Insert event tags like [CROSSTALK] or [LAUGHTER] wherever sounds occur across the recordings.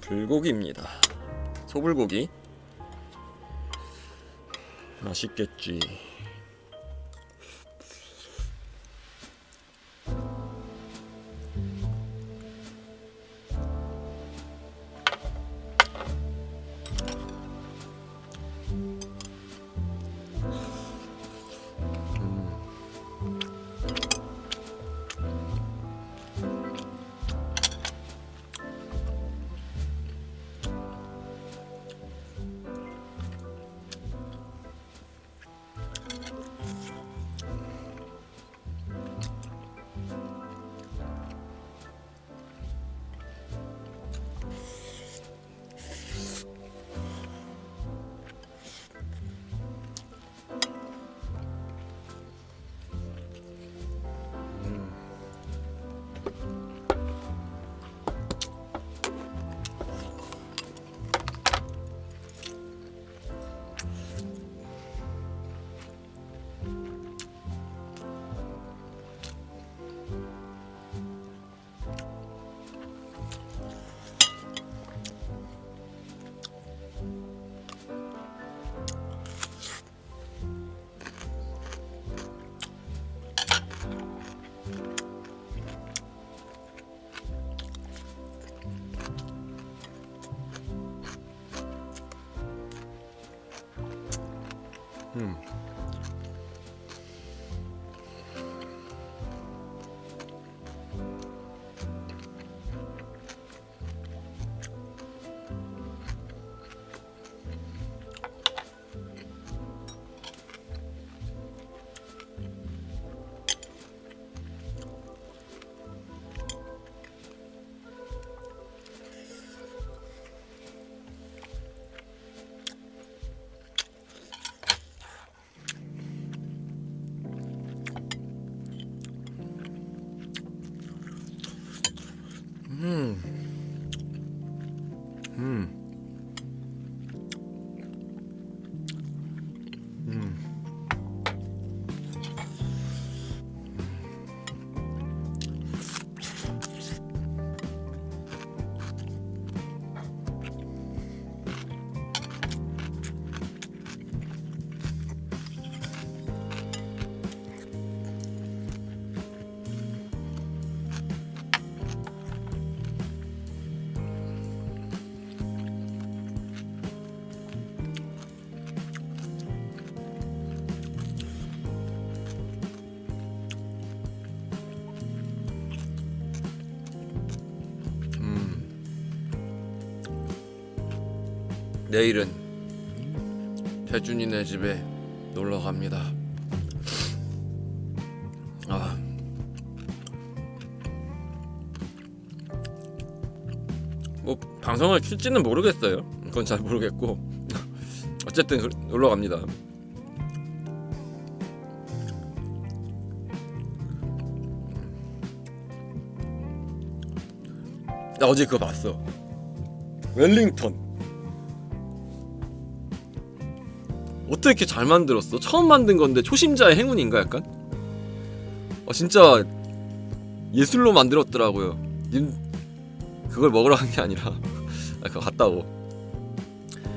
불고기입니다. 소불고기. 맛있겠지. 내일은 태준이네 집에 놀러 갑니다. 아. 뭐 방송을 킬지는 모르겠어요. 그건 잘 모르겠고 [LAUGHS] 어쨌든 그- 놀러 갑니다. 나 어제 그거 봤어. 웰링턴. 어떻게 이렇게 잘 만들었어? 처음 만든 건데 초심자의 행운인가 약간? 어 진짜 예술로 만들었더라고요. 님 그걸 먹으러 간 게 아니라 [LAUGHS] 아, 그거 갔다고.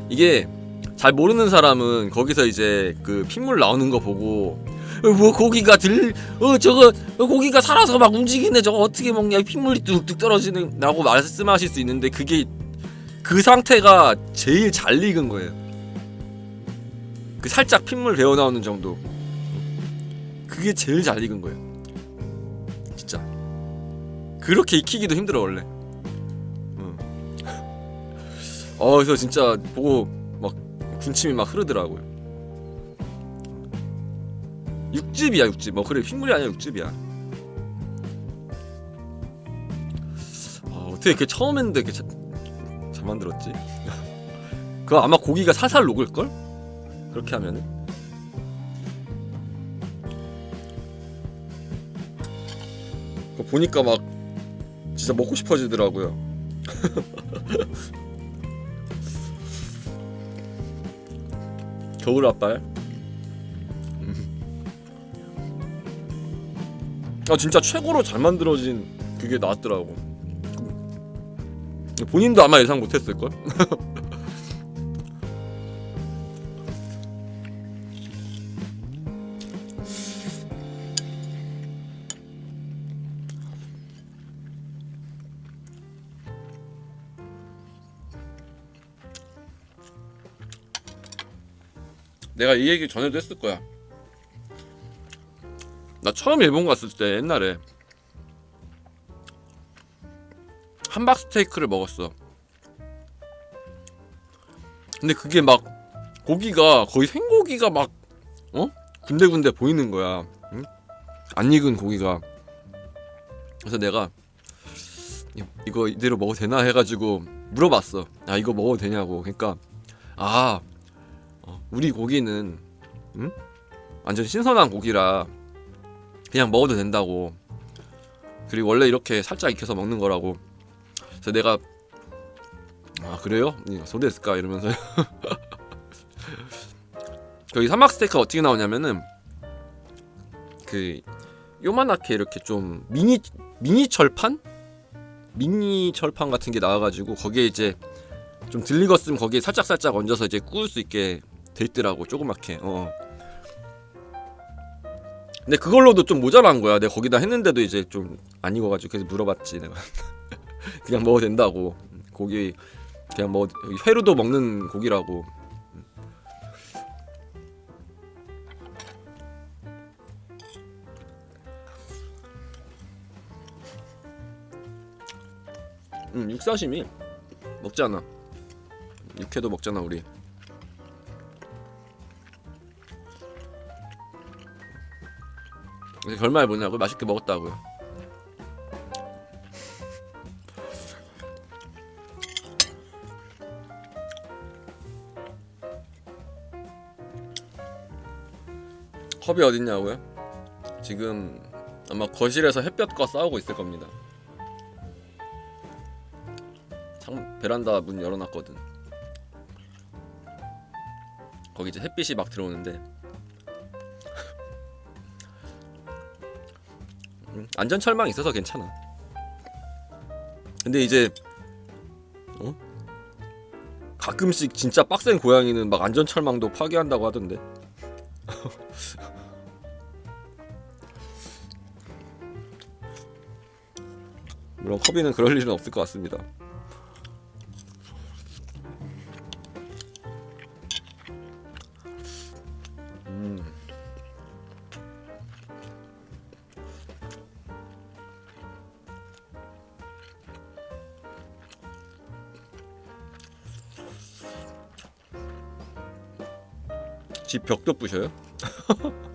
이게 잘 모르는 사람은 거기서 이제 그 핏물 나오는 거 보고 어, 뭐 고기가 들, 어 저거 어, 고기가 살아서 막 움직이네 저거 어떻게 먹냐 핏물이 뚝뚝 떨어지는 라고 말씀하실 수 있는데 그게 그 상태가 제일 잘 익은 거예요 그 살짝 핏물 배어 나오는 정도. 그게 제일 잘 익은 거예요. 진짜. 그렇게 익히기도 힘들어 원래. 응. [LAUGHS] 어 그래서 진짜 보고 막 군침이 막 흐르더라고요. 육즙이야 육즙. 뭐 그래 핏물이 아니야 육즙이야. 아, 어떻게 이렇게 처음 했는데 이렇게 자, 잘 만들었지? [LAUGHS] 그거 아마 고기가 살살 녹을 걸? 그렇게 하면은. 보니까 막 진짜 먹고 싶어지더라고요. [LAUGHS] 겨울 앞발. 아 진짜 최고로 잘 만들어진 그게 나왔더라고. 본인도 아마 예상 못했을 걸. [LAUGHS] 내가 이 얘기 전에도 했을 거야. 나 처음 일본 갔을 때 옛날에 함박 스테이크를 먹었어. 근데 그게 막 고기가 거의 생고기가 막 어? 군데군데 보이는 거야. 응? 안 익은 고기가. 그래서 내가 이- 이거 이대로 먹어도 되나 해가지고 물어봤어. 아 이거 먹어도 되냐고. 그러니까 아 어, 우리 고기는 응? 완전 신선한 고기라 그냥 먹어도 된다고. 그리고 원래 이렇게 살짝 익혀서 먹는 거라고. 그래서 내가 아 그래요? 소데스까 이러면서 여기 [LAUGHS] 사막 스테이크가 어떻게 나오냐면은 그 요만하게 이렇게 좀 미니 미니 철판 미니 철판 같은 게 나와가지고 거기에 이제 좀 들리거으면 거기에 살짝 살짝 얹어서 이제 구울 수 있게 돼 있더라고 조그맣게. 어. 근데 그걸로도 좀 모자란 거야. 내가 거기다 했는데도 이제 좀 안 익어가지고 그래서 물어봤지 내가. [LAUGHS] 그냥 먹어도 된다고. 고기 그냥 뭐 회로도 먹는 고기라고. 응 육사시미. 먹잖아. 육회도 먹잖아 우리 결말 뭐냐고 맛있게 먹었다고요 컵이 어딨냐고요? 지금 아마 거실에서 햇볕과 싸우고 있을 겁니다. 창 베란다 문 열어놨거든. 거기 이제 햇빛이 막 들어오는데 안전 철망 있어서 괜찮아. 근데 이제 어? 가끔씩 진짜 빡센 고양이는 막 안전 철망도 파괴한다고 하던데. [LAUGHS] 물론 커비는 그럴 일은 없을 것 같습니다. 집 벽도 부셔요? [LAUGHS]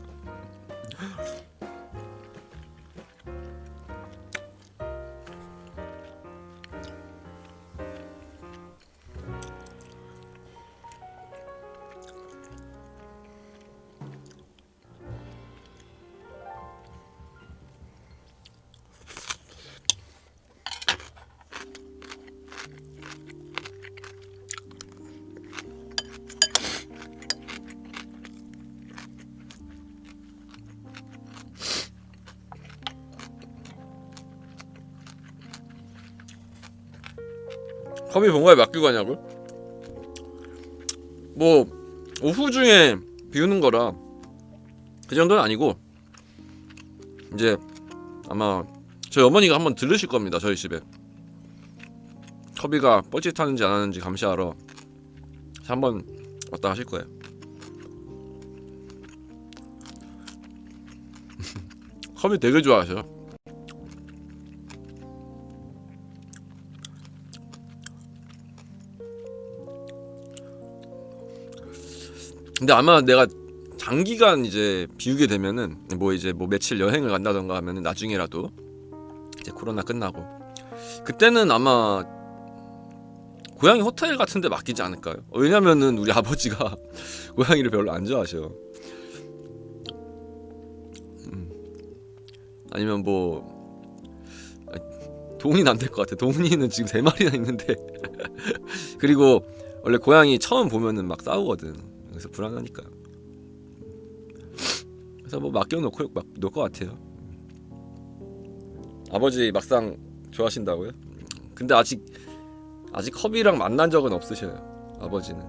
커비 본가에 맡기고 가냐고? 뭐 오후 중에 비우는 거라 그 정도는 아니고 이제 아마 저희 어머니가 한번 들르실 겁니다 저희 집에. 커비가 뻘짓하는지 안 하는지 감시하러 한번 왔다 하실 거예요. [LAUGHS] 커비 되게 좋아하셔 근데 아마 내가 장기간 이제 비우게 되면은 뭐 이제 뭐 며칠 여행을 간다던가 하면은 나중에라도 이제 코로나 끝나고 그때는 아마 고양이 호텔 같은 데 맡기지 않을까요? 어, 왜냐면은 우리 [LAUGHS] 아버지가 고양이를 별로 안 좋아하셔. 음. 아니면 뭐 아, 동훈이는 안 될 것 같아. 동훈이는 지금 세 마리나 있는데 [LAUGHS] 그리고 원래 고양이 처음 보면은 막 싸우거든. 그래서 불안하니까. 그래서 뭐 맡겨놓고 막 놓을 것 같아요. 아버지 막상 좋아하신다고요? 근데 아직 아직 커비랑 만난 적은 없으셔요. 아버지는.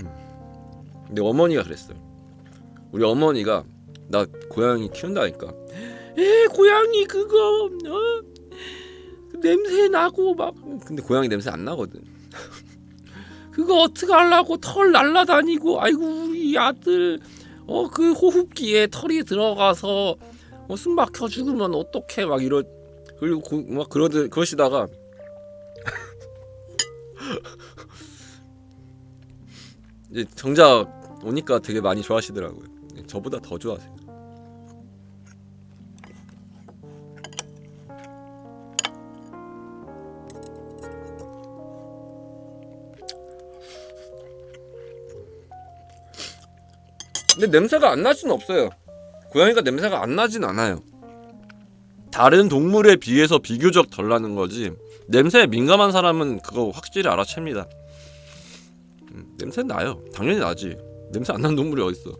음. 근데 어머니가 그랬어요. 우리 어머니가 나 고양이 키운다니까. 에 고양이 그거 어? 냄새 나고 막 근데 고양이 냄새 안 나거든. 그거 어떻게 하려고 털 날라다니고 아이고 우리 아들 어 그 호흡기에 털이 들어가서 어, 숨 막혀 죽으면 어떡해 막 이러 그리고 고, 막 그러드 그러시다가 [LAUGHS] 이제 정작 오니까 되게 많이 좋아하시더라고요. 저보다 더 좋아하세요. 근데 냄새가 안 날 수는 없어요. 고양이가 냄새가 안 나진 않아요. 다른 동물에 비해서 비교적 덜 나는 거지. 냄새에 민감한 사람은 그거 확실히 알아챕니다. 음, 냄새 나요. 당연히 나지. 냄새 안 나는 동물이 어딨어?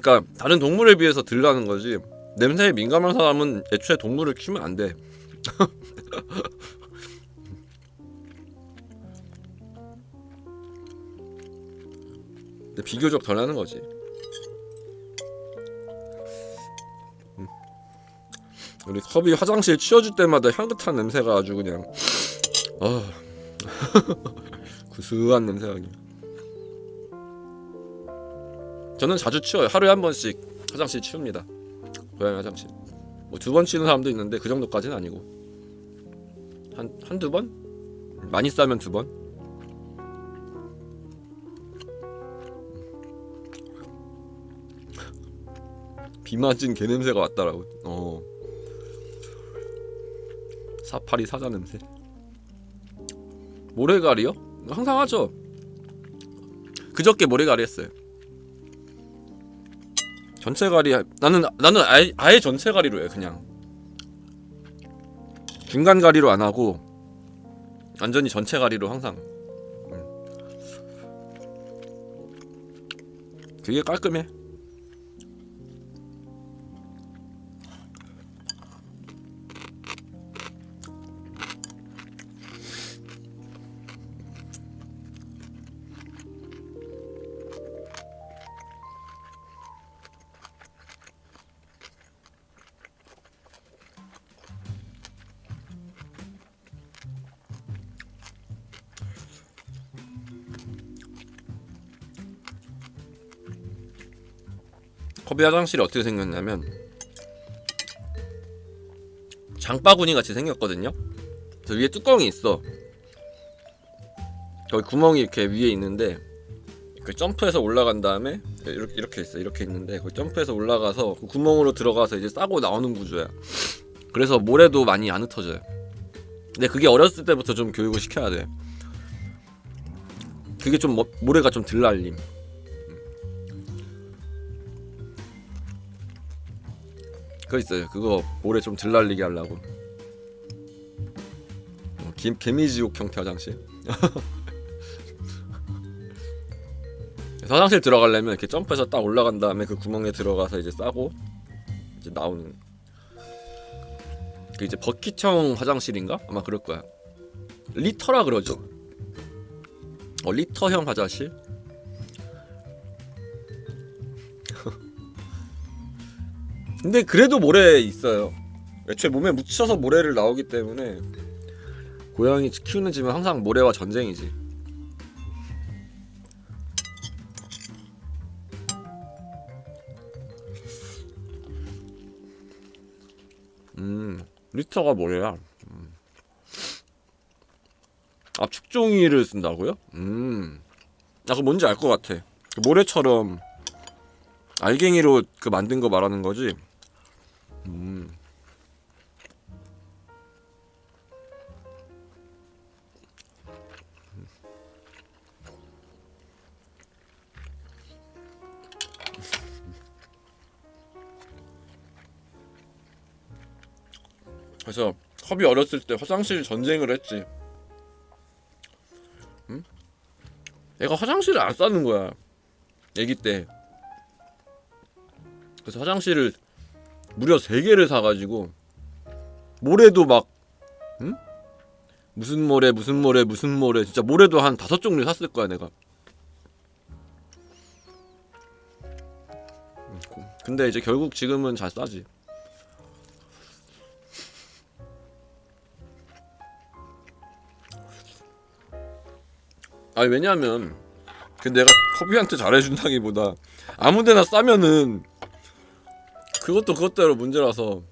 그러니까 다른 동물에 비해서 덜 나는 거지. 냄새에 민감한 사람은 애초에 동물을 키우면 안 돼. [LAUGHS] 근데 비교적 덜 나는 거지. 음. 우리 컵이 화장실 치워줄 때마다 향긋한 냄새가 아주 그냥 아 [LAUGHS] 구수한 냄새가 그냥. 저는 자주 치워요. 하루에 한 번씩 화장실 치웁니다. 고양이 화장실. 뭐 두 번 치는 사람도 있는데 그 정도까지는 아니고 한 한두 번? 많이 싸면 두 번? 비 맞은 개 냄새가 왔다라고. 어. 사파리 사자 냄새. 모래가리요? 항상 하죠. 그저께 모래가리 했어요. 전체 가리 나는 나는 아예, 아예 전체 가리로 해 그냥. 중간 가리로 안 하고 완전히 전체 가리로 항상. 음. 되게 깔끔해 커비 화장실이 어떻게 생겼냐면 장바구니 같이 생겼거든요. 저 위에 뚜껑이 있어. 거기 구멍이 이렇게 위에 있는데 그 점프해서 올라간 다음에 이렇게 이렇게 있어 이렇게 있는데 그 점프해서 올라가서 그 구멍으로 들어가서 이제 싸고 나오는 구조야. 그래서 모래도 많이 안 흩어져요. 근데 그게 어렸을 때부터 좀 교육을 시켜야 돼. 그게 좀 뭐- 모래가 좀 덜 날림. 그거 있어요. 그거 모래 좀 덜 날리게 하려고. 어, 개, 개미지옥 형태 화장실. [LAUGHS] 화장실 들어가려면 이렇게 점프해서 딱 올라간 다음에 그 구멍에 들어가서 이제 싸고 이제 나오는. 그 이제 버킷형 화장실인가? 아마 그럴 거야. 리터라 그러죠. 어 리터형 화장실? 근데 그래도 모래 있어요. 애초에 몸에 묻혀서 모래를 나오기 때문에 고양이 키우는 집은 항상 모래와 전쟁이지. 음 리터가 뭐래야? 음. 아 축종이를 쓴다고요? 음. 아, 그 뭔지 알 것 같아. 그 모래처럼 알갱이로 그 만든 거 말하는 거지. 음. 그래서 컵이 어렸을 때 화장실 전쟁을 했지. 응? 애가 화장실을 안 싸는 거야. 애기 때. 그래서 화장실을 무려 세 개를 사가지고 모래도 막 응? 무슨 모래 무슨 모래 무슨 모래 진짜 모래도 한 다섯 종류 샀을 거야 내가. 근데 이제 결국 지금은 잘 싸지. 아니 왜냐면 그 내가 커비한테 잘해준다기보다 아무데나 싸면은 그것도 그것대로 문제라서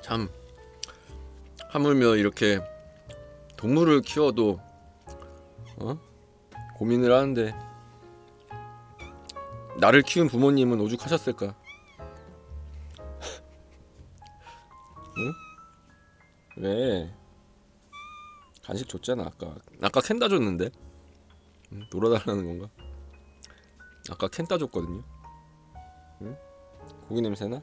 참 하물며 이렇게 동물을 키워도 어? 고민을 하는데 나를 키운 부모님은 오죽하셨을까? [LAUGHS] 응? 왜? 간식 줬잖아 아까 아까 캔 따 줬는데 응? 놀아달라는 건가? 아까 캔 따 줬거든요 응? 고기 냄새나?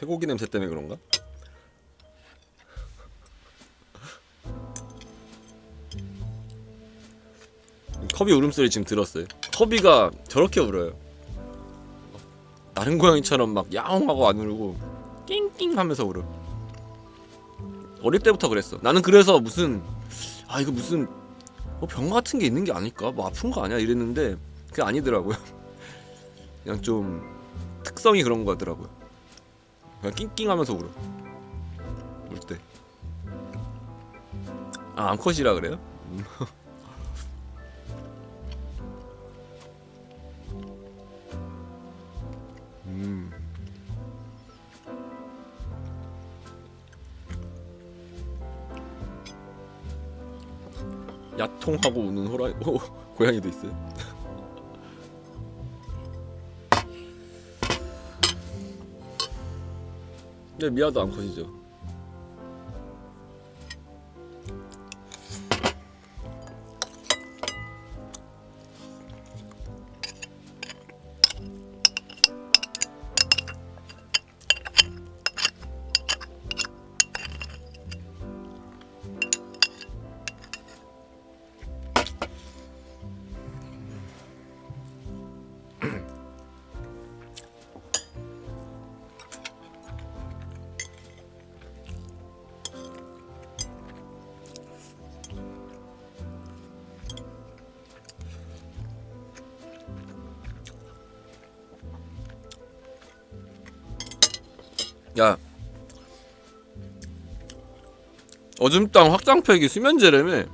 쇠고기 냄새 때문에 그런가? 커비 울음소리 지금 들었어요. 커비가 저렇게 울어요. 다른 고양이처럼 막 야옹하고 안 울고 낑낑 하면서 울어. 어릴 때부터 그랬어. 나는 그래서 무슨 아 이거 무슨 뭐병 같은 게 있는 게 아닐까? 뭐 아픈 거 아니야? 이랬는데 그게 아니더라고요. [LAUGHS] 그냥 좀 특성이 그런 거더라고요. 그냥 낑낑하면서 울어. 울 때. 아 암컷이라 그래요? 음. 음. 야통하고 우는 호라 호, 고양이도 있어요. 네 미아도 암컷이죠. 어줌땅 확장 팩이 수면제라며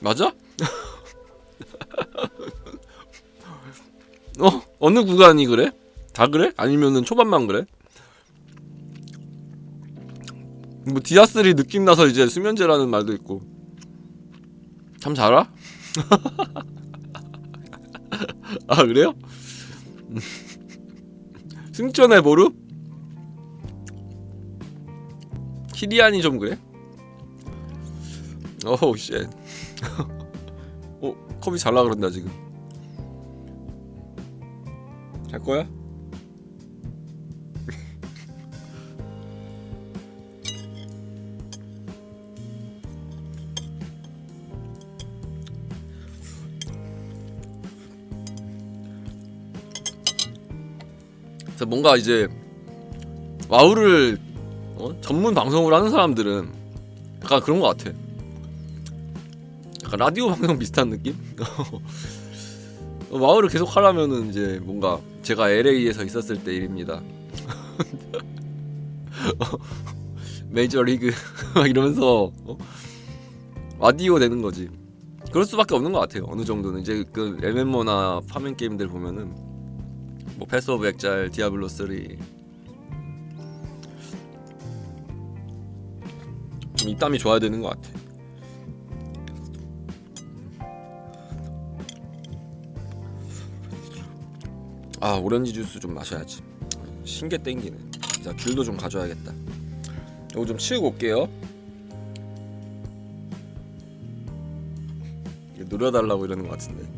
맞아? [LAUGHS] 어 어느 구간이 그래? 다 그래? 아니면은 초반만 그래? 뭐 디아스리 느낌 나서 이제 수면제라는 말도 있고 참잘 알아? 아 그래요? 승천의 보루? 키리안이 좀 그래? 어우 쉣. 어 컵이 잘 나 그런다 지금. 잘 거야? 뭔가 이제 와우를 어? 전문 방송으로 하는 사람들은 약간 그런 것 같아. 약간 라디오 방송 비슷한 느낌? [LAUGHS] 어, 와우를 계속 하려면은 이제 뭔가 제가 LA에서 있었을 때 일입니다. [LAUGHS] 메이저 리그 [LAUGHS] 막 이러면서 어? 라디오 되는 거지. 그럴 수밖에 없는 것 같아요. 어느 정도는 이제 그 MMO나 파밍 게임들 보면은 뭐 패스 오브 엑잘, 디아블로 3좀 입담이 좋아야 되는 것 같아. 아 오렌지 주스 좀 마셔야지. 신게 땡기네. 자 귤도 좀 가져야겠다. 이거 좀 치우고 올게요. 노려달라고 이러는 것 같은데.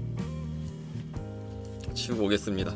치우고 오겠습니다.